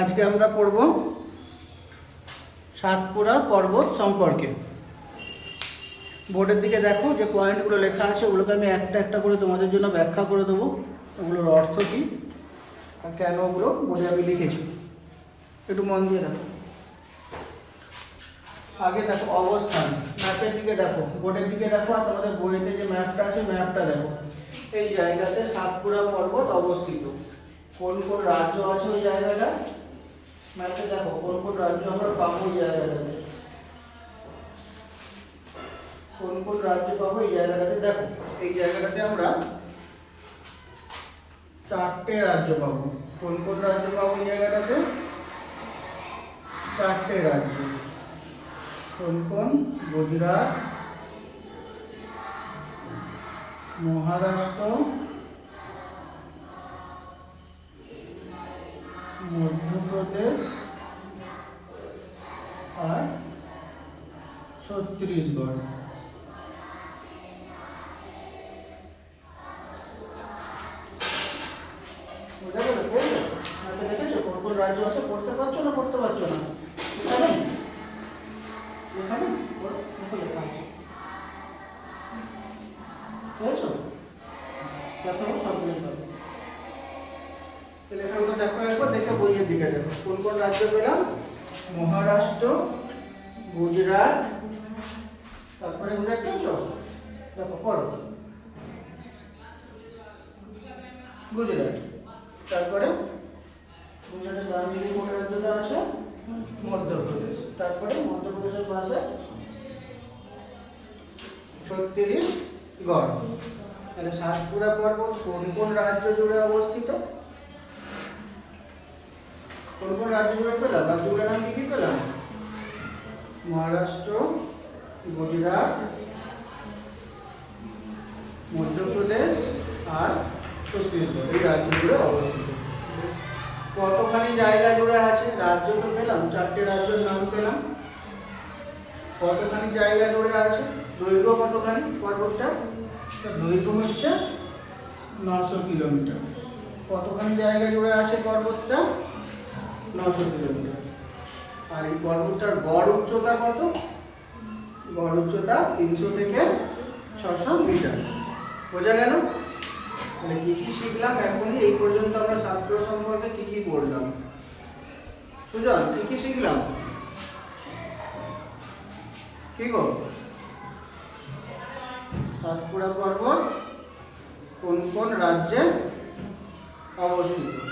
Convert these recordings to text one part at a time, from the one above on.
আজকে আমরা পড়ব সাতপুরা পর্বত সম্পর্কে। বোর্ডের দিকে দেখো যে পয়েন্টগুলো লেখা আছে, ওগুলোকে আমি একটা একটা করে তোমাদের জন্য ব্যাখ্যা করে দেবো। ওগুলোর অর্থ কী? আর কেন ওগুলো? বোর্ডে আমি লিখেছি। একটু মন দিয়ে দেখো। আগে দেখো, অবস্থান। ম্যাপের দিকে দেখো। বোর্ডের দিকে দেখো, আর তোমাদের বইতে যে ম্যাপটা আছে ম্যাপটা দেখো। এই জায়গাতে সাতপুরা পর্বত অবস্থিত। কোন কোন রাজ্য আছে ওই জায়গাটা? ম্যাপে দেখো, কোন কোন রাজ্য আমরা পাবো ওই জায়গাটাতে? কোন কোন রাজ্য পাবো এই জায়গাটাতে? দেখো, এই জায়গাটাতে আমরা চারটে রাজ্য পাবো। কোন কোন রাজ্য পাবো এই জায়গাটাতে? চারটে রাজ্য। কোন কোন? গুজরাট, মহারাষ্ট্র মধ্যপ্রদেশ আর ছত্তিশগড়। দেখেছ কোন কোন রাজ্য আছে, পড়তে পারছ না পড়তে পারছ না? এখানে? এখানে? লেখা আছে। পেয়েছ? দেখো লেখাগুলো দেখো একবার দেখে বইয়ের দিকে দেখো। কোন কোন রাজ্য পেলাম মহারাষ্ট্র, গুজরাট, তারপরে গুজরাট পেয়েছ দেখো, পড়ো। গুজরাট, তারপরে? গুজরাটের দিকে কোন রাজ্যটা আছে? মধ্যপ্রদেশ। তারপরে মধ্যপ্রদেশের পাশে ছত্তিশগড় তাহলে সাতপুরা পর্বত কোন কোন রাজ্য জুড়ে অবস্থিত? কোন কোন রাজ্য জুড়ে পেলাম? রাজ্যগুলোর নাম কি কি পেলাম? মহারাষ্ট্র, গুজরাট, মধ্যপ্রদেশ আর ছত্তিশগড় এই রাজ্য জুড়ে অবস্থিত। কতখানি জায়গা জুড়ে আছে? রাজ্য তো পেলাম, চারটে রাজ্যের নাম পেলাম। কতখানি জায়গা জুড়ে আছে? দৈর্ঘ্য কতখানি পর্বতটা? দৈর্ঘ্য হচ্ছে নশো কিলোমিটার। কতখানি জায়গা জুড়ে আছে পর্বতটা? নশো কিলোমিটার। আর এই পর্বতটার গড় উচ্চতা কত? গড় উচ্চতা তিনশো থেকে ছশো মিটার। বোঝা গেল? তাহলে কি কি শিখলাম? এখনই এই পর্যন্ত আমরা ছাত্র সম্পর্কে কি কি পড়লাম? সুজন, কি কি শিখলাম? কি গো? সাতপুরা পর্বত কোন কোন রাজ্যে অবস্থিত?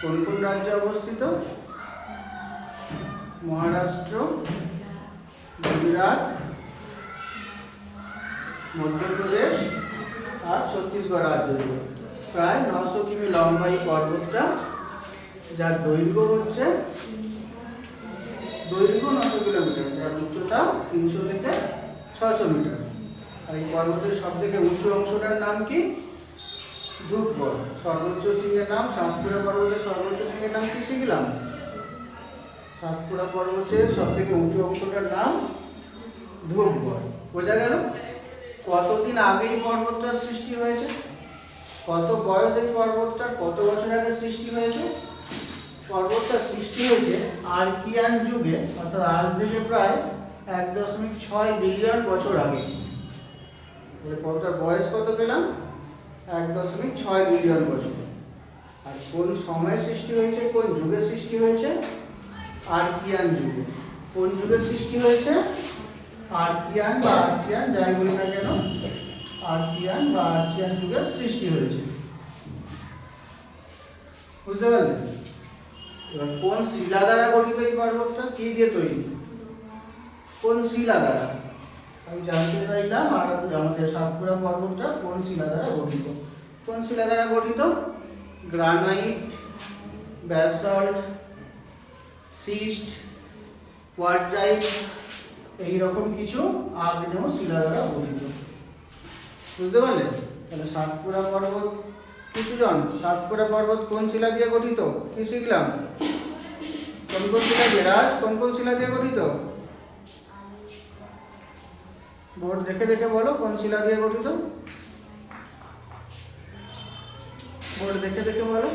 কোন কোন রাজ্যে অবস্থিত? মহারাষ্ট্র, গুজরাট, মধ্যপ্রদেশ আর ছত্তিশগড় রাজ্য প্রায় নশো কিমি লম্বা এই পর্বতটা, যার দৈর্ঘ্য হচ্ছে দৈর্ঘ্য নশো কিলোমিটার, যার উচ্চতা তিনশো থেকে ছশো মিটার। আর এই পর্বতের সব থেকে উঁচু অংশটার নাম কি? ধূপগড় সর্বোচ্চ সিংহের নাম সাতপুরা পর্বতের সর্বোচ্চ সিংহের নাম কি শিখলাম? সাতপুরা পর্বতের সব থেকে উঁচু অংশটার নাম ধূপগড় বোঝা গেল? কতদিন আগে এই পর্বতটার সৃষ্টি হয়েছে? কত বয়স এই পর্বতটার, কত বছর আগে সৃষ্টি হয়েছে? পর্বতটা সৃষ্টি হয়েছে আর্কিয়ান যুগে, অর্থাৎ আজ থেকে প্রায় এক দশমিক ছয় বিলিয়ন বছর আগে। পর্বতটার বয়স কত পেলাম? এক দশমিক ছয় বিলিয়ন বছর আর কোন সময়ে সৃষ্টি হয়েছে, কোন যুগে সৃষ্টি হয়েছে? আর্কিয়ান যুগে। কোন যুগে সৃষ্টি হয়েছে? আর্কিয়ান বা আর্চিয়ান, যাই বলি না কেন? আর্কিয়ান বা আর্চিয়ান যুগের সৃষ্টি হয়েছে। বুঝতে পারলেন এবার কোন শিলা দ্বারা গঠিত এই পর্বতটা? কি দিয়ে তৈরি? কোন শিলা দ্বারা? আমি জানতে চাইলাম আর আমাদের সাতপুরা পর্বতটা কোন শিলা দ্বারা গঠিত? কোন শিলা দ্বারা গঠিত? গ্রানাইট, ব্যাসল্ট, সিস্ট, কোয়ার্টাইট, এইরকম কিছু আগ্নেয় শিলা দ্বারা গঠিত। বুঝতে পারলেন? তাহলে সাতপুরা পর্বত কিছু জন সাতপুরা পর্বত কোন শিলা দিয়ে গঠিত? কি শিখলাম? কোন কোন শিলা দিয়ে? রাজ, কোন কোন শিলা দিয়ে গঠিত? বোর্ড দেখে দেখে বলো কোন শিলা দিয়ে গঠিত? বোর্ড দেখে দেখে বলো।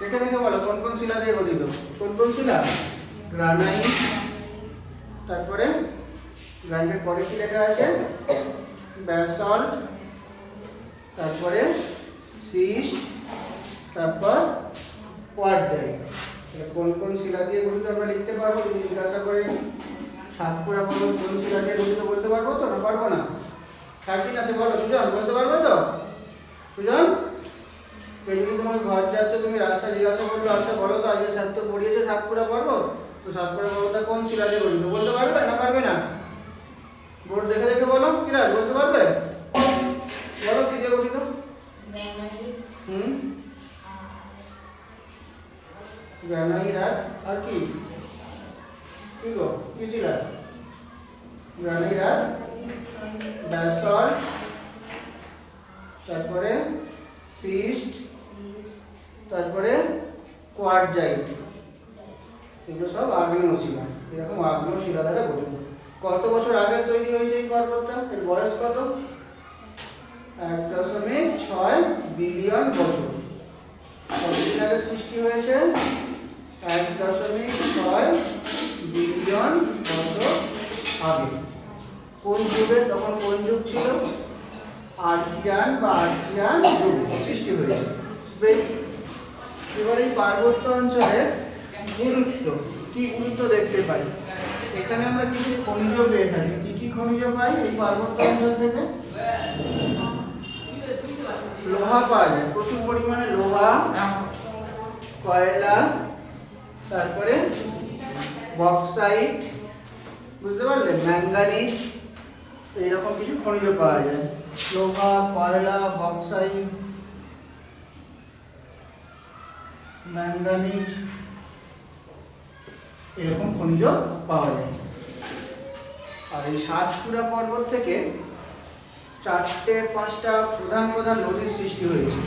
দেখে দেখে বলো কোন কোন শিলা দিয়ে গঠিত? কোন কোন শিলা? গ্রানাইট। তারপরে গ্রানাইটের পরে কি লেখা আছে? ব্যাসল্ট। তারপরে সিস্ট। তারপর কোয়ার্ডাইট এটা কোন কোন শিলা দিয়ে গঠিত আমরা লিখতে পারব? যদি জিজ্ঞাসা করে সাতপুরা পর্বত কোন দিয়ে গঠিত বলতে পারব তো না পারব না? থাকি নাতে বলো, সুজন, বলতে পারবে তো? সুজন? কেউ যদি তোমাকে ঘর যাচ্ছে, তুমি রাস্তা জিজ্ঞাসা করল আচ্ছা বলো তো, আজকে স্যার তো পড়িয়েছে সাতপুরা পর্বত? তো সাতপুরা পর্বতটা কোন শিলা দিয়ে গঠিত বলতে পারবে না পারবে না? বোর্ড দেখে দেখে বলো কিরা বলতে পারবে? বলো কি দিয়ে গঠিত? হুম? গ্রানাইট আর কি? কি গো? কি ছিল? গ্রানাইট আর ব্যাসল্ট তারপরে সিস্ট। তারপরে কোয়ার্জাইট এগুলো সব আগ্নেয় শিলা এরকম আগ্নেয় শিলা দ্বারা গঠিত। কত বছর আগে তৈরি হয়েছে এই পর্বতটা? এর বয়স কত? এক দশমিক ছয় বিলিয়ন বছর। কতদিন আগে সৃষ্টি হয়েছে? এক দশমিক ছয় বিলিয়ন বছর আগে কোন যুগে তখন কোন যুগ ছিল? আর্জিয়ান বা আর্জিয়ান যুগ সৃষ্টি হয়েছে। বেশ, এবার এই পার্বত্য অঞ্চলের গুরুত্ব, কি গুরুত্ব দেখতে পাই? এখানে আমরা কিছু খনিজ পেয়ে থাকি। কি কি খনিজ পাই এই পার্বত্য অঞ্চল থেকে? লোহা পাওয়া যায়। প্রচুর পরিমাণে লোহা, কয়লা, তারপরে বক্সাইট বুঝতে পারলে ম্যাঙ্গানিজ এইরকম কিছু খনিজ পাওয়া যায়। লোহা কয়লা বক্সাইট ম্যাঙ্গানিজ এরকম খনিজ পাওয়া যায়। আর এই সাতপুরা পর্বত থেকে চারটে পাঁচটা প্রধান প্রধান নদীর সৃষ্টি হয়েছে।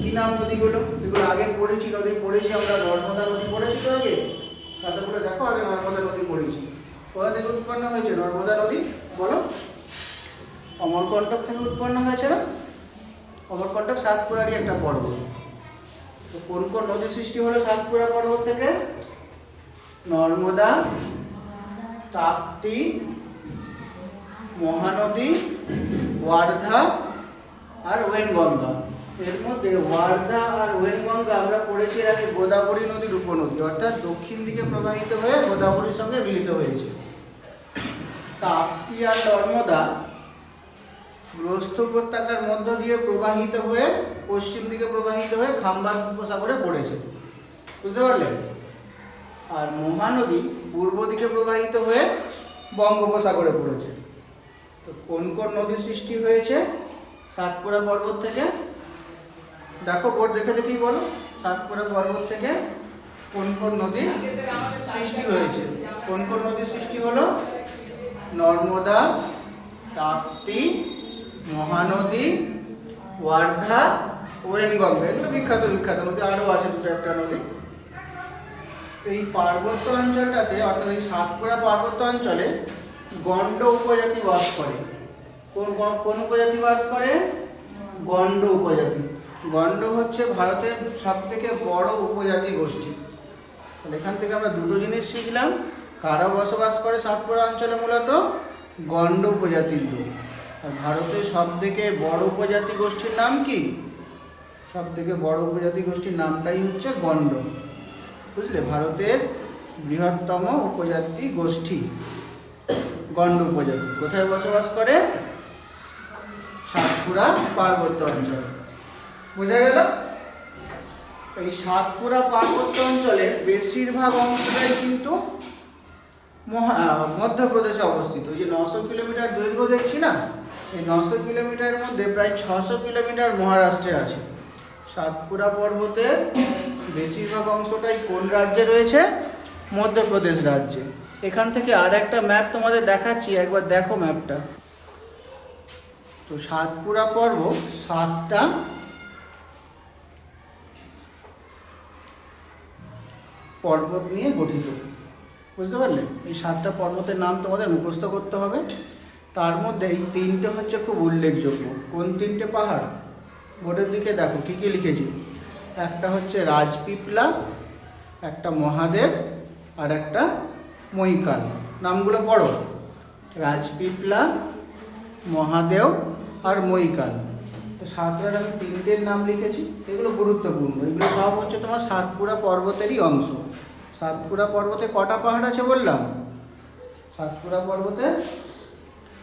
কি নাম নদীগুলো? এগুলো আগে পড়েছি, নদী পড়েছি, আমরা নর্মদা নদী পড়েছি তো আগে? তাতে করে দেখো আগে নর্মদা নদী পড়েছি। কোথা থেকে উৎপন্ন হয়েছে? নর্মদা নদী, বলো। অমরকণ্টক থেকে উৎপন্ন হয়েছে না? অমরকণ্টক সাতপুরারই একটা পর্বত। তো কোন কোন নদী সৃষ্টি হলো সাতপুরা পর্বত থেকে? নর্মদা, তাপ্তি, মহানদী, ওয়ার্ধা আর ওয়েনগঙ্গা। এর মধ্যে ওয়ার্ধা আর ওয়েনগঙ্গা আমরা পড়েছি এর আগে গোদাবরী নদীর উপনদী অর্থাৎ দক্ষিণ দিকে প্রবাহিত হয়ে গোদাবরীর সঙ্গে মিলিত হয়েছে। তাপ্তি আর নর্মদা গ্রস্ত উপত্যকার মধ্য দিয়ে প্রবাহিত হয়ে, পশ্চিম দিকে প্রবাহিত হয়ে খাম্বাস উপসাগরে পড়েছে। বুঝতে পারলেন আর মহানদী পূর্ব দিকে প্রবাহিত হয়ে বঙ্গোপসাগরে পড়েছে। তো কোন কোন নদী সৃষ্টি হয়েছে? সাতপুরা পর্বত থেকে দেখো বোর্ড দেখে দেখেই বলো। সাতপুরা পর্বত থেকে কোন কোন নদী সৃষ্টি হয়েছে। কোন কোন নদী সৃষ্টি হলো নর্মদা, তাপ্তি, মহানদী, ওয়ার্ধা, ওয়েনগঙ্গা। এগুলো বিখ্যাত বিখ্যাত নদী। আরও আছে দুটো একটা নদী। এই পার্বত্য অঞ্চলটাতে, অর্থাৎ এই সাতপুরা পার্বত্য অঞ্চলে গণ্ড উপজাতি বাস করে। কোন কোন উপজাতি বাস করে? গণ্ড উপজাতি। গণ্ড হচ্ছে ভারতের সব থেকে বড় উপজাতি গোষ্ঠী। এখান থেকে আমরা দুটো জিনিস শিখলাম। কারা বসবাস করে সাতপুরা অঞ্চলে মূলত গণ্ড উপজাতির লোক। আর ভারতের সব থেকে বড় উপজাতি গোষ্ঠীর নাম কি? সব থেকে বড় উপজাতি গোষ্ঠীর নামটাই হচ্ছে গণ্ড বুঝলে? ভারতের বৃহত্তম উপজাতি গোষ্ঠী। গণ্ড উপজাতি। কোথায় বসবাস করে? সাতপুরা পার্বত্য অঞ্চলে। বোঝা গেল? এই সাতপুরা পার্বত্য অঞ্চলের বেশিরভাগ অংশটাই কিন্তু মধ্যপ্রদেশে অবস্থিত। ওই যে নশো কিলোমিটার দৈর্ঘ্য দেখছি না? এই নশো কিলোমিটারের মধ্যে প্রায় ছশো কিলোমিটার মহারাষ্ট্রে আছে। সাতপুরা পর্বতে বেশিরভাগ অংশটাই কোন রাজ্যে রয়েছে? মধ্যপ্রদেশ রাজ্যে। এখান থেকে আর একটা ম্যাপ তোমাদের দেখাচ্ছি, একবার দেখো ম্যাপটা তো সাতপুরা পর্ব সাতটা পর্বত নিয়ে গঠিত। বুঝতে পারলে? এই সাতটা পর্বতের নাম তোমাদের মুখস্থ করতে হবে। তার মধ্যে এই তিনটে হচ্ছে খুব উল্লেখযোগ্য। কোন তিনটে পাহাড়? বোর্ডের দিকে দেখো, কী কী লিখেছি? একটা হচ্ছে রাজপিপলা, একটা মহাদেব, আর একটা মহিকাল নামগুলো পড়ো। রাজপিপলা, মহাদেব, আর মহিকাল তো সাতটার আমি তিনটের নাম লিখেছি। এগুলো গুরুত্বপূর্ণ। এগুলো সব হচ্ছে তোমার সাতপুরা পর্বতেরই অংশ। সাতপুরা পর্বতে কটা পাহাড় আছে বললাম? সাতপুরা পর্বতে?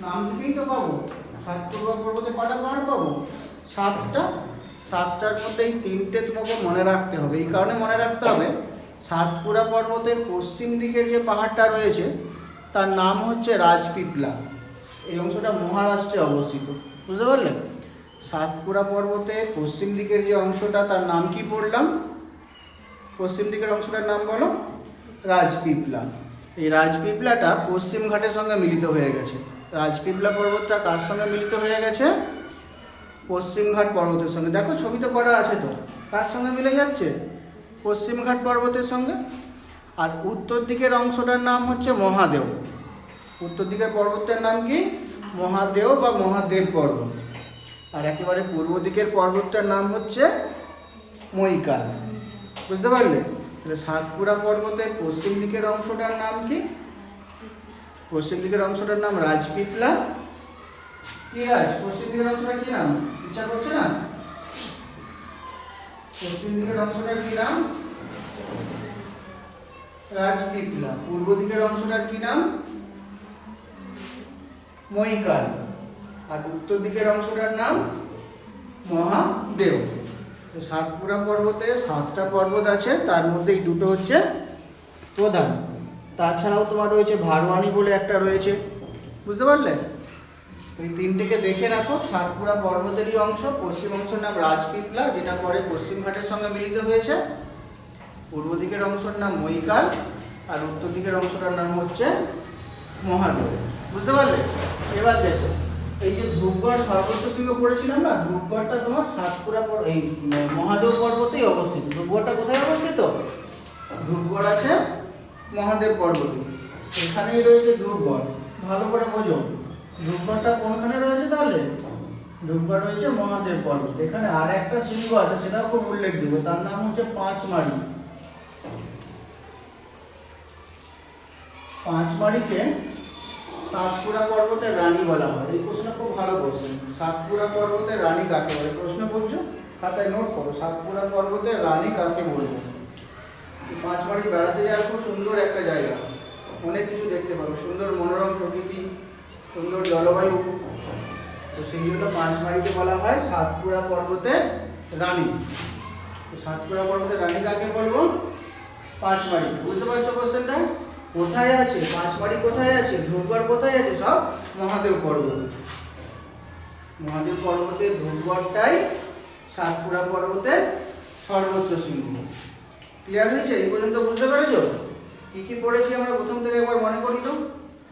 নাম থেকেই তো পাবো। সাতপুরা পর্বতে কটা পাহাড় পাবো? সাতটা? সাতটার মধ্যে এই তিনটে তোমাকে মনে রাখতে হবে। এই কারণে মনে রাখতে হবে, সাতপুরা পর্বতের পশ্চিম দিকের যে পাহাড়টা রয়েছে, তার নাম হচ্ছে রাজপিপলা। এই অংশটা মহারাষ্ট্রে অবস্থিত। বুঝতে পারলে? সাতপুরা পর্বতে পশ্চিম দিকের যে অংশটা, তার নাম কি পড়লাম পশ্চিম দিকের অংশটার নাম বলো? রাজপিপলা। এই রাজপিপলাটা পশ্চিম ঘাটের সঙ্গে মিলিত হয়ে গেছে। রাজপিপলা পর্বতটা কার সঙ্গে মিলিত হয়ে গেছে? পশ্চিমঘাট পর্বতের সঙ্গে। দেখো, ছবি তো করা আছে তো। কার সঙ্গে মিলে যাচ্ছে? পশ্চিমঘাট পর্বতের সঙ্গে। আর উত্তর দিকের অংশটার নাম হচ্ছে মহাদেব উত্তর দিকের পর্বতটার নাম কি? মহাদেব বা মহাদেব পর্বত। আর একেবারে পূর্ব দিকের পর্বতটার নাম হচ্ছে মৈকাল। বুঝতে পারলে? তাহলে সাতপুরা পর্বতের পশ্চিম দিকের অংশটার নাম কি? পশ্চিম দিকের অংশটার নাম রাজপিপলা। কি রাজ? পশ্চিম দিকের অংশটা কি নাম? ইচ্ছা করছে না? পশ্চিম দিকের অংশটার কি নাম? রাজপিপলা। পূর্ব দিকের অংশটার কি নাম? মহিকাল। আর উত্তর দিকের অংশটার নাম মহাদেব। তো সাতপুরা পর্বতে সাতটা পর্বত আছে, তার মধ্যে এই দুটো হচ্ছে প্রধান। তাছাড়াও তোমার রয়েছে ভারওয়ানি বলে একটা রয়েছে। বুঝতে পারলে? এই তিনটেকে দেখে রাখো, সাতপুরা পর্বতেরই অংশ, পশ্চিম অংশের নাম রাজপিপলা, যেটা পরে পশ্চিমঘাটের সঙ্গে মিলিত হয়েছে। পূর্ব দিকের অংশের নাম মৈকাল, আর উত্তর দিকের অংশটার নাম হচ্ছে মহাদেব। বুঝতে পারলে? এবার দেখো। এই যে ধ্রুবগড় সর্বোচ্চ শৃঙ্গ পড়েছিলাম না, ধ্রুবগড়টা তোমার সাতপুরা পর- এই মহাদেব পর্বতেই অবস্থিত। ধ্রুবগড়টা কোথায় অবস্থিত? ধ্রুবগড় আছে মহাদেব পর্বতে। এখানেই রয়েছে ধ্রুবগড়। ভালো করে বোঝো। ধ্রুবগড়টা কোনখানে রয়েছে তাহলে? ধ্রুবগড় রয়েছে মহাদেব পর্বত। এখানে আর একটা শৃঙ্গ আছে, সেটাও খুব উল্লেখ দিব তার নাম হচ্ছে পাঁচমারি। পাঁচমারিকে সাতপুরা পর্বতের রানী বলা হয়। এই প্রশ্ন খুব ভালো কোশ্চেন সাতপুরা পর্বতের রানী কাকে বলে? প্রশ্ন করছ? খাতায় নোট করো। সাতপুরা পর্বতের রানী কাকে বলব পাঁচমারি বেড়াতে যাওয়ার খুব সুন্দর একটা জায়গা। অনেক কিছু দেখতে পাবো। সুন্দর মনোরম প্রকৃতি, সুন্দর জলবায়ু। তো সেই জন্য পাঁচমারিকে বলা হয় সাতপুরা পর্বতের রানী। তো সাতপুরা পর্বতের রানী কাকে বলব? পাঁচমারি বুঝতে পারছ কোশ্চেনটা কোথায় আছে? পাঁচবাড়ি কোথায় আছে? ধূপগড় কোথায় আছে? সব মহাদেব পর্বত। মহাদেব পর্বতের ধূপগড়টাই সাতপুরা পর্বতের সর্বোচ্চ শৃঙ্গ। ক্লিয়ার হয়েছে? এই পর্যন্ত বুঝতে পেরেছ? কি কি পড়েছি আমরা প্রথম থেকে একবার মনে করি তো?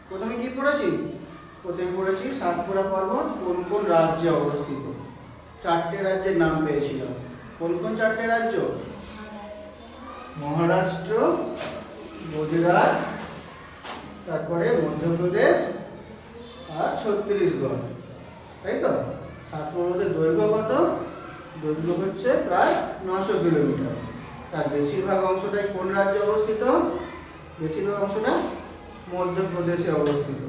প্রথমে কি পড়েছি? প্রথমে পড়েছি সাতপুরা পর্বত কোন কোন রাজ্যে অবস্থিত? চারটে রাজ্যের নাম পেয়েছিলাম। কোন কোন চারটে রাজ্য? মহারাষ্ট্র গুজরাট, তারপরে মধ্যপ্রদেশ আর ছত্তিশগড়। তাই তো? সাতপুরের দৈর্ঘ্য কত? দৈর্ঘ্য হচ্ছে প্রায় নশো কিলোমিটার। তার বেশিরভাগ অংশটাই কোন রাজ্যে অবস্থিত? বেশিরভাগ অংশটা মধ্যপ্রদেশে অবস্থিত?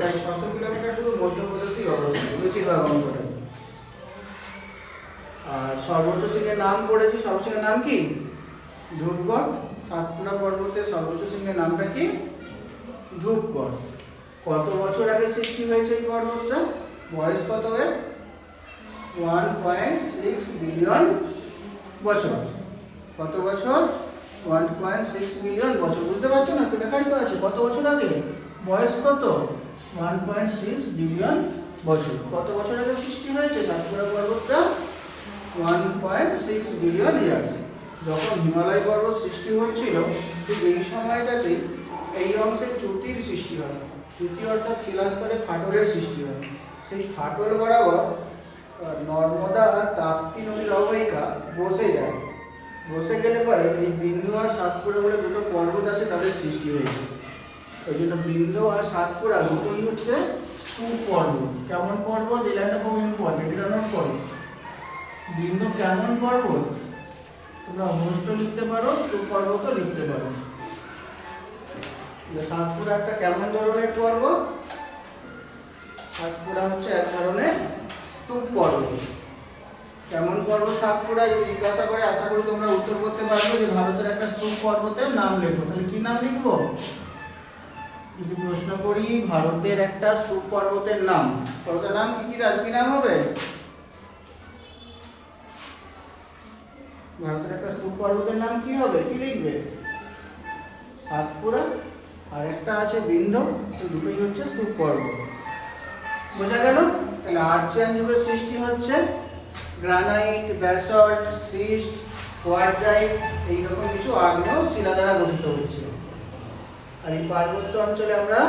তাই ছশো কিলোমিটার শুধু মধ্যপ্রদেশেই অবস্থিত, বেশিরভাগ অংশটাই। আর সর্বোচ্চ সিংহের নাম পড়েছি সর্বোচ্চ নাম কি? ধূপগড় সাতপুরা পর্বতের সর্বোচ্চ সিংহের নামটা কি? ধূপগড়। কত বছর আগে সৃষ্টি হয়েছে এই পর্বতটা? বয়স কত এর ওয়ান পয়েন্ট সিক্স বিলিয়ন বছর কত বছর? ওয়ান পয়েন্ট সিক্স মিলিয়ন বছর। বুঝতে পারছ না? তো লেখাই তো আছে। কত বছর আগে? বয়স কত? ওয়ান পয়েন্ট সিক্স বিলিয়ন বছর। কত বছর আগে সৃষ্টি হয়েছে Satpura পর্বতটা? One point six billion years. যখন হিমালয় পর্বত সৃষ্টি হচ্ছিল, ঠিক এই সময়টাতে এই অংশে চ্যুতির সৃষ্টি হয়। চ্যুতি অর্থাৎ শিলাস্তরে ফাটলের সৃষ্টি হয়। সেই ফাটল বরাবর নর্মদা তাপ্তি নদীর অববাহিকা বসে যায়। বসে গেলে পরে এই বিন্দু আর সাতপুরা বলে দুটো পর্বত আছে, তাদের সৃষ্টি হয়েছে। ওই জন্য বিন্দু আর সাতপুরা দুটোই হচ্ছে স্তূপ পর্বত কেমন পর্বত? এই লাইনটা খুব ইম্পর্টেন্ট এটা নোট করো বিন্দু কেমন পর্বত? তোমরা হোস্ট লিখতে পারো পর্বত লিখতে পারো। সাতপুরা একটা কেমন ধরনের পর্বত সাতপুরা হচ্ছে এক ধরনের স্তূপ পর্বত কেমন পর্বত সাতপুরা? যদি জিজ্ঞাসা করে, আশা করি তোমরা উত্তর করতে পারবে যে ভারতের একটা স্তূপ পর্বতের নাম লেখো। তাহলে কি নাম লিখব? যদি প্রশ্ন করি, ভারতের একটা স্তূপ পর্বতের নাম পর্বতের নাম কি কি? রাজকি নাম হবে? ভারতের একটা স্তূপ পর্বতের নাম কি হবে? কি লিখবে? সাতপুরা, আর একটা আছে বিন্ধ দুটোই হচ্ছে স্তূপ পর্বত বোঝা গেল? তাহলে আর্চিয়ান যুগের সৃষ্টি হচ্ছে গ্রানাইট, ব্যাসল্ট, সিস্ট কোয়ার্টাইট এইরকম কিছু আগ্নেয় শিলা দ্বারা গঠিত হচ্ছে। আর এই পার্বত্য অঞ্চলে আমরা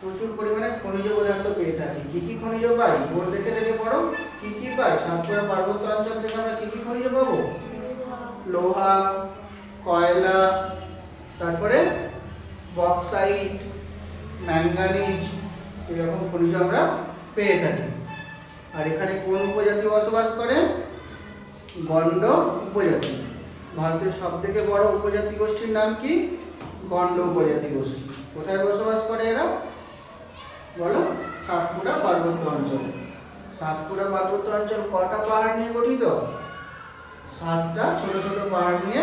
প্রচুর পরিমাণে খনিজ পদার্থ পেয়ে থাকি। কি কি খনিজ পাই? বোর্ড দেখে দেখে পড়ো। কি কি পাই? সাতপুরা পার্বত্য অঞ্চল থেকে আমরা কি কি খনিজ পাবো? লোহা, কয়লা, তারপরে বক্সাইট ম্যাঙ্গানিজ এরকম খনিজ আমরা পেয়ে থাকি। আর এখানে কোন উপজাতি বসবাস করে? গন্ড উপজাতি। ভারতের সব থেকে বড় উপজাতি গোষ্ঠীর নাম কি? গন্ড উপজাতি গোষ্ঠী। কোথায় বসবাস করে এরা? বলো, সাতপুরা পার্বত্য অঞ্চল। সাতপুরা পার্বত্য অঞ্চল কটা পাহাড় নিয়ে গঠিত? সাতটা ছোট ছোট পাহাড় নিয়ে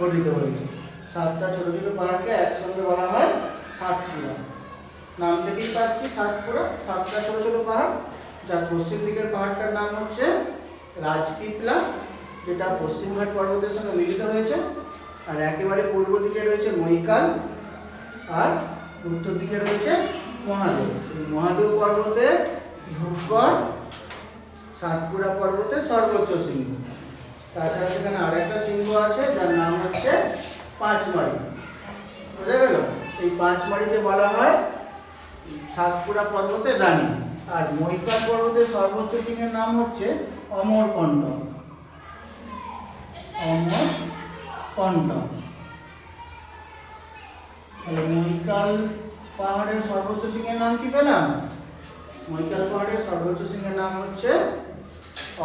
গঠিত হয়েছে। সাতটা ছোট ছোট পাহাড়কে একসঙ্গে বলা হয় সাতপুরা। নাম থেকেই পাচ্ছি সাতপুরা। সাতটা ছোট ছোট পাহাড়, যার পশ্চিম দিকের পাহাড়টার নাম হচ্ছে রাজপিপলা, যেটা পশ্চিমঘাট পর্বতের সঙ্গে মিলিত হয়েছে, আর একেবারে পূর্ব দিকে রয়েছে মৈকাল, আর উত্তর দিকে রয়েছে মহাদেব। এই মহাদেব পর্বতে ধূপগড় সাতপুরা পর্বতে সর্বোচ্চ শৃঙ্গ তাছাড়া সেখানে আরেকটা শৃঙ্গ আছে, যার নাম হচ্ছে পাঁচমারি। বোঝা গেল? এই পাঁচমারিকে বলা হয় সাতপুরা পর্বতের রানী। আর মৈকাল পর্বতের সর্বোচ্চ সিংহের নাম হচ্ছে অমরকণ্ড অমরকণ্ড তাহলে মৈকাল পাহাড়ের সর্বোচ্চ সিংহের নাম কি পেলাম? মৈকাল পাহাড়ের সর্বোচ্চ সিংহের নাম হচ্ছে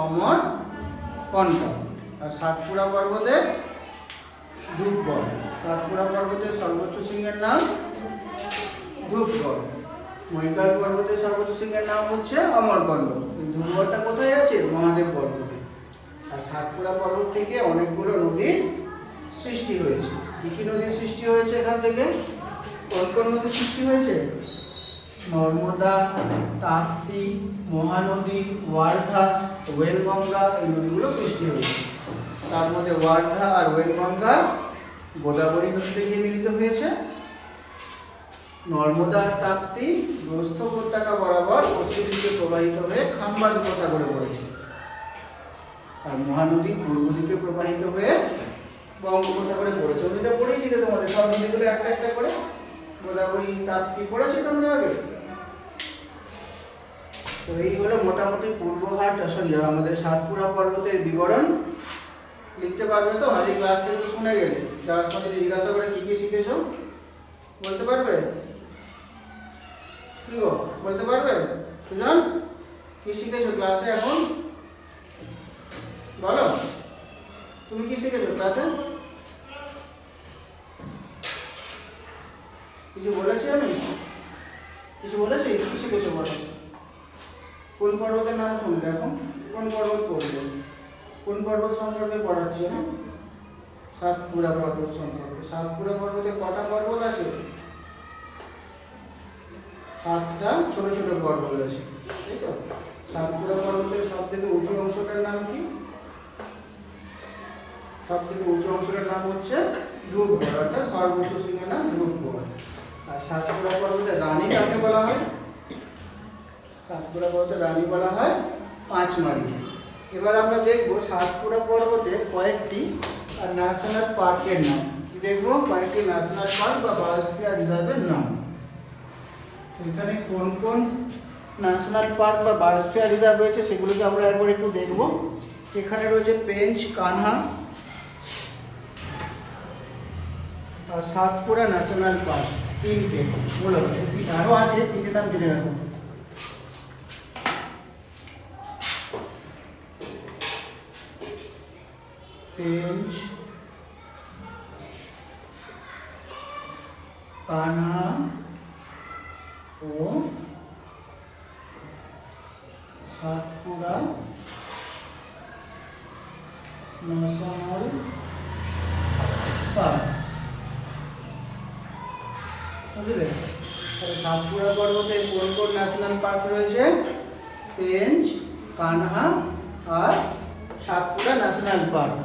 অমর কণ্ঠ আর সাতপুরা পর্বতের ধূপগড়। সাতপুরা পর্বতের সর্বোচ্চ সিংহের নাম ধূপগড়। মৈকাল পর্বতের সর্বোচ্চ সিংহের নাম হচ্ছে অমরকণ্ড এই ধূপগড়টা কোথায় আছে? মহাদেব পর্বতে। আর সাতপুরা পর্বত থেকে অনেকগুলো নদীর সৃষ্টি হয়েছে। কী কী নদীর সৃষ্টি হয়েছে এখান থেকে? কোন কোন নদীর সৃষ্টি হয়েছে? নর্মদা, তাপ্তি, মহানদী, ওয়ার্ধা, ওয়েলগঙ্গা, এই নদীগুলো সৃষ্টি হয়েছে। তার মধ্যে ওয়ার্ধা আর ওয়েলগঙ্গা গোদাবরী নদীতে গিয়ে মিলিত হয়েছে। নর্মদা তাপ্তি গ্রস্ত উপত্যকা বরাবর পশ্চিম দিকে প্রবাহিত হয়ে খাম্বাদ উপসাগরে পড়েছে আর মহানদী পূর্ব দিকে প্রবাহিত হয়ে বঙ্গোপসাগরে পড়েছে। নদীটা পড়েছি তো তোমাদের সব নদীগুলো একটা একটা করে গোদাবরী তাপ্তি পড়েছে তোমরা আগে। তো এই হলো মোটামুটি পূর্বঘাট। সরি আমাদের সাতপুরা পর্বতের বিবরণ। লিখতে পারবে তো? আজ এই ক্লাস থেকে শুনে গেলে। যাওয়ার সময় যদি জিজ্ঞাসা করে কি কি শিখেছো? বলতে পারবে? কি গো? বলতে পারবে? সুজন, কি শিখেছো ক্লাসে এখন? বলো। তুমি কি শিখেছো ক্লাসে কিছু বলেছি আমি? কিছু বলেছি? কি শিখেছো বলো? কোন পর্বতের নাম শুনলে এখন? কোন পর্বত পড়বে? কোন পর্বত সম্পর্কে পড়াচ্ছি? আমি সাতপুরা পর্বত সম্পর্কে। সাতপুরা পর্বতে কটা পর্বত আছে? সাতটা ছোট ছোট পর্বত আছে, তাই তো? সাতপুরা পর্বতের সব থেকে উঁচু অংশটার নাম কি? সব থেকে উঁচু অংশটার নাম হচ্ছে ধূপগড় অর্থাৎ সর্বোচ্চ সিংহের নাম ধূপগড় আর সাতপুরা পর্বতের রানী কাকে বলা হয়? সাতপুরা পর্বতের রানী বলা হয় পাঁচ পাঁচমারি এবার আমরা দেখব সাতপুরা পর্বতে কয়েকটি ন্যাশনাল পার্কের নাম। দেখব? কয়েকটি ন্যাশনাল পার্ক বা বায়োস্ফিয়ার রিজার্ভের নাম। এখানে কোন কোন ন্যাশনাল পার্ক বা বায়োস্ফিয়ার রিজার্ভ রয়েছে সেগুলোকে আমরা একবার একটু দেখব। এখানে রয়েছে পেঞ্চ কানহা আর সাতপুরা ন্যাশনাল পার্ক তিনটে। মূলত আরও আছে? তিনটে নাম জেনে রাখুন পেঞ্চ কানহা ও সাতপুরা ন্যাশনাল পার্ক বুঝলে? সাতপুরা পর্বতে কোন কোন ন্যাশনাল পার্ক রয়েছে? পেঞ্চ কানহা আর সাতপুরা ন্যাশনাল পার্ক।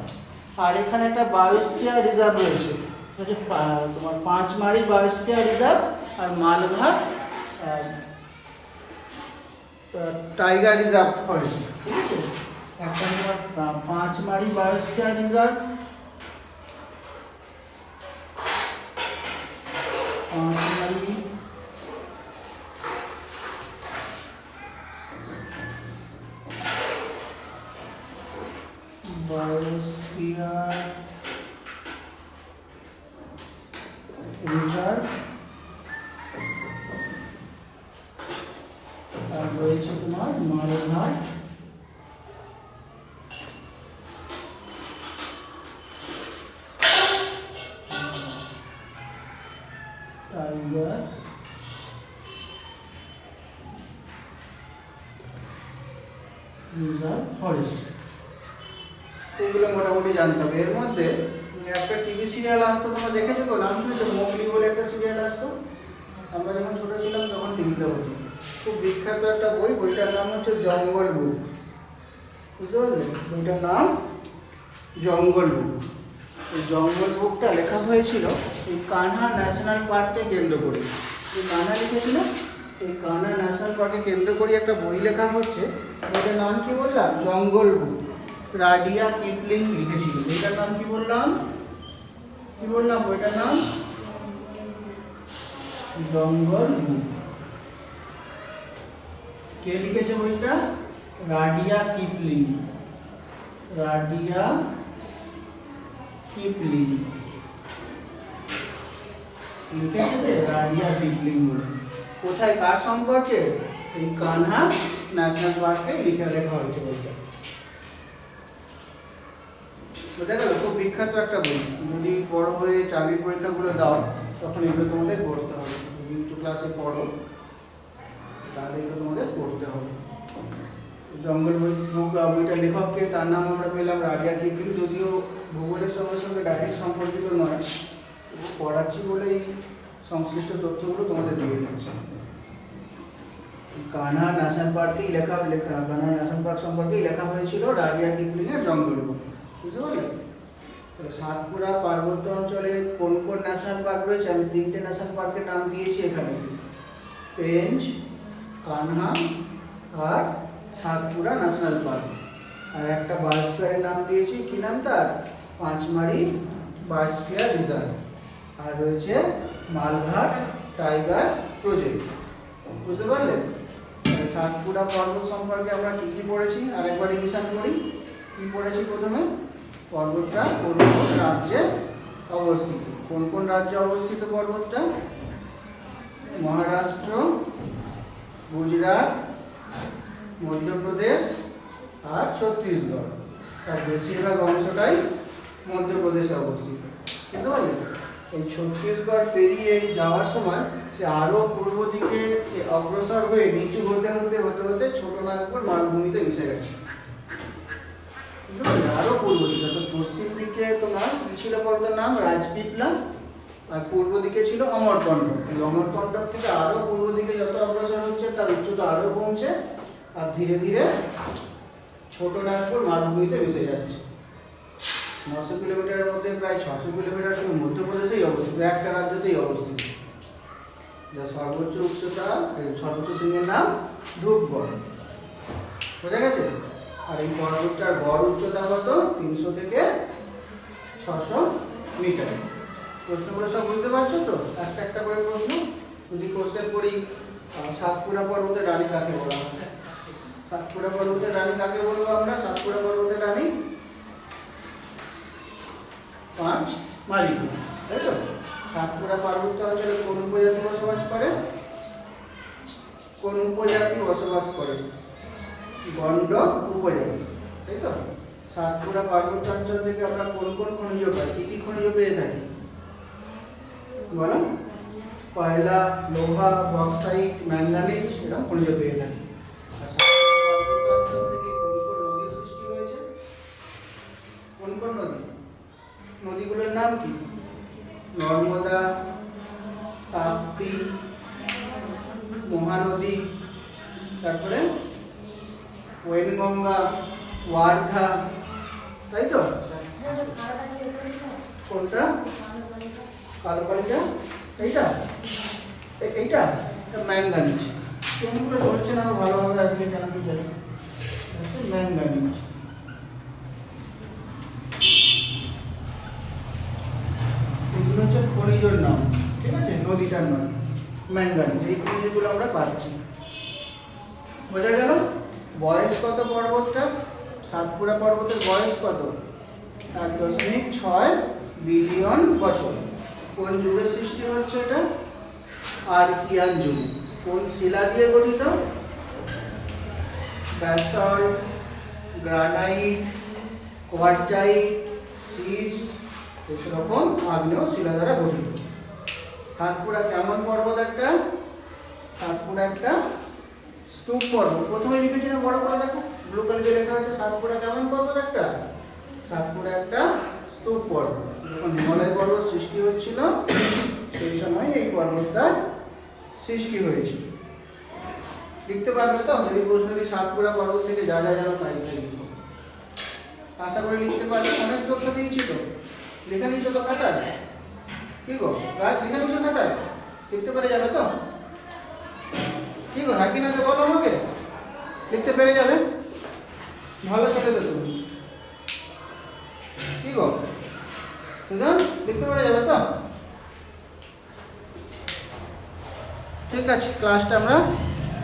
আর এখানে একটা বায়োস্ফিয়ার রিজার্ভ রয়েছে। হচ্ছে তোমার পাঁচমারি বায়োস্ফিয়ার রিজার্ভ আর মালঘাট টাইগার রিজার্ভ ফরেস্ট ঠিক আছে? একটা তোমার Pachmarhi biosphere reserve Pachmarhi biosphere reserve আর রয়েছে তোমার মালঘাট টাইগার রিজার্ভ ফরেস্ট জানতে হবে এর মধ্যে একটা টিভি সিরিয়াল আসতো, তোমরা দেখেছ তো? নাম শুনেছো? মোগলি বলে একটা সিরিয়াল আসতো? আমরা যখন ছোট ছিলাম, তখন টিভিতে হতো। খুব বিখ্যাত একটা বই, বইটার নাম হচ্ছে জঙ্গল বুক। বুঝতে পারলে? বইটার নাম জঙ্গল বুক। জঙ্গল বুকটা লেখা হয়েছিল এই কানহা ন্যাশনাল পার্ককে কেন্দ্র করে। এই কানহা লিখেছিল? এই কানহা ন্যাশনাল পার্ককে কেন্দ্র করে একটা বই লেখা হচ্ছে। বইটার নাম কি বললাম? জঙ্গল বুক। রাডিয়া কিপলিং লিখেছিল। বইটার নাম কি বললাম? কি বললাম বইটার নাম? জঙ্গল কে লিখেছে বইটা? Rudyard Kipling. Rudyard Kipling. লিখেছে যে রাডিয়া কিপলিং বলে। কোথায়, কার সম্পর্কে? এই কানহা ন্যাশনাল পার্কে লিখে লেখা হয়েছে বইটা। বোঝা গেল খুব বিখ্যাত একটা বই। যদি বড় হয়ে চাকরির পরীক্ষাগুলো দাও, তখন এগুলো তোমাদের পড়তে হবে। যদি উচ্চ ক্লাসে পড়ো, তাহলে এগুলো তোমাদের পড়তে হবে। জঙ্গল বই বইটার লেখককে, তার নাম আমরা পেলাম রাডিয়া কিপলিং যদিও ভূগোলের সঙ্গে সঙ্গে ডাইরেক্ট সম্পর্কিত নয় পড়াচ্ছি বলে এই সংশ্লিষ্ট তথ্যগুলো তোমাদের দিয়ে দিচ্ছি। কানহা ন্যাশনাল পার্কেই লেখা লেখা কানহা ন্যাশনাল পার্ক সম্পর্কেই লেখা হয়েছিল রাডিয়া কিপলিং এর জঙ্গল বুক বুঝতে পারলে? তো সাতপুরা পার্বত্য অঞ্চলে কোন কোন ন্যাশনাল পার্ক রয়েছে? আমি তিনটে ন্যাশনাল পার্কের নাম দিয়েছি এখানে। পেঞ্চ কানহা আর সাতপুরা ন্যাশনাল পার্ক আর একটা বায়োস্ফিয়ারের নাম দিয়েছি। কি নাম তার? পাঁচমারি বায়োস্ফিয়ার রিজার্ভ আর রয়েছে মালঘাট টাইগার প্রজেক্ট বুঝতে পারলে? সাতপুরা পর্বত সম্পর্কে আমরা কি কি পড়েছি? আরেকবার রিভিশন করি। কি পড়েছি প্রথমে? পর্বতটা কোন কোন রাজ্যে অবস্থিত? কোন কোন রাজ্যে অবস্থিত পর্বতটা? মহারাষ্ট্র, গুজরাট, মধ্যপ্রদেশ আর ছত্তিশগড়। তার বেশিরভাগ অংশটাই মধ্যপ্রদেশে অবস্থিত। বুঝতে পারলে এই ছত্তিশগড় পেরিয়ে যাওয়ার সময় সে আরও পূর্ব দিকে অগ্রসর হয়ে নিচু হতে হতে হতে হতে ছোট নাগপুর মালভূমিতে মিশে গেছে। পারলে? পূর্ব দিকে, তো পশ্চিম দিকে তোমার ছিল পর্বতের নাম রাজপিপলা, আর পূর্ব দিকে ছিল অমরকণ্ড এই থেকে আরও পূর্ব দিকে যত অগ্রসর হচ্ছে, তার উচ্চতা আরও কমছে, আর ধীরে ধীরে ছোট নাগপুর মালভূমিতে মিশে যাচ্ছে। নশো কিলোমিটারের মধ্যে প্রায় ছশো কিলোমিটার শুধু মধ্যপ্রদেশেই অবস্থিত, একটা রাজ্যতেই অবস্থিত। যা সর্বোচ্চ উচ্চতা সর্বোচ্চ সিংহের নাম ধূপগড় বোঝা গেছে? আর এই পর্বতটার গড় উচ্চতা কত? তিনশো থেকে ছশো মিটার। প্রশ্নগুলো সব বুঝতে পারছ তো? একটা একটা করে প্রশ্ন। যদি কোশ্চেন করি সাতপুরা পর্বতের রানী কাকে বলা হয়? সাতপুরা পর্বতের রানী কাকে বলব আমরা? সাতপুরা পর্বতের রানী পাঁচ মালিক। তাই তো? সাতপুরা পার্বত্য অঞ্চলে কোন উপজাতি বসবাস করে? কোন উপজাতি বসবাস করে? গণ্ড উপজাতি, তাই তো? সাতপুরা পার্বত্য অঞ্চল থেকে আমরা কোন কোন খনিজ পাই, কি কি খনিজ পেয়ে থাকি? বলো। কয়লা, লোহা বক্সাইট ম্যাঙ্গানিজ এরকম খনিজ পেয়ে থাকি। আর থেকে কোন সৃষ্টি হয়েছে? কোন কোন নদী? নদীগুলোর নাম কি? নর্মদা, তাপ্তি, মহানদী, তারপরে ওয়েনগঙ্গা ওয়ার্ধা, তাই তো? কোনটা? কালো কালিটা এইটা? এইটা ম্যাঙ্গানিজ। কোনগুলো চলছে না ভালোভাবে আজকে কেন কি জানি? ম্যাঙ্গানিজ। এগুলো হচ্ছে খনিজের নাম, ঠিক আছে? নদীটার নাম, ম্যাঙ্গানিজ। এই খনিজগুলো আমরা পাচ্ছি। বোঝা গেল? বয়স কত পর্বতটা? সাতপুরা পর্বতের বয়স কত? এক দশমিক ছয় বিলিয়ন বছর। কোন যুগের সৃষ্টি হচ্ছে এটা? আর ইয়ান যুগ। কোন শিলা দিয়ে গঠিত? ব্যাসল্ট, গ্রানাইট, কোয়ার্টাইট, সিস্ট, এরকম আগ্নেয় শিলা দ্বারা গঠিত। সাতপুরা কেমন পর্বত একটা? সাতপুরা একটা স্তূপ পর্ব। প্রথমে লিখেছিলাম বড় করে দেখো। ব্লু কালারে লেখা আছে, সাতপুরা কেমন পর্বত একটা? সাতপুরা একটা স্তূপ পর্ব। যখন হিমালয় পর্বত সৃষ্টি হচ্ছিল, সেই সময় এই পর্বতটা সৃষ্টি হয়েছিল। লিখতে পারবে তো? যদি প্রশ্ন দিই, সাতপুরা পর্বত থেকে যা যা জানো তাই লিখো আশা করি লিখতে পারবে। অনেক তথ্য দিয়েছি তো। লিখে নিয়েছো তো খাতায়? কি গো? রাজ, লিখে নিয়েছো খাতায়? লিখতে পেরে যাবে তো? কি গো না তো বলো আমাকে? লিখতে পেরে যাবে? ভালো চলে তো তুমি। কি গো? সুজন লিখতে পেরে যাবে তো? ঠিক আছে ক্লাসটা আমরা